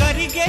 కరిగే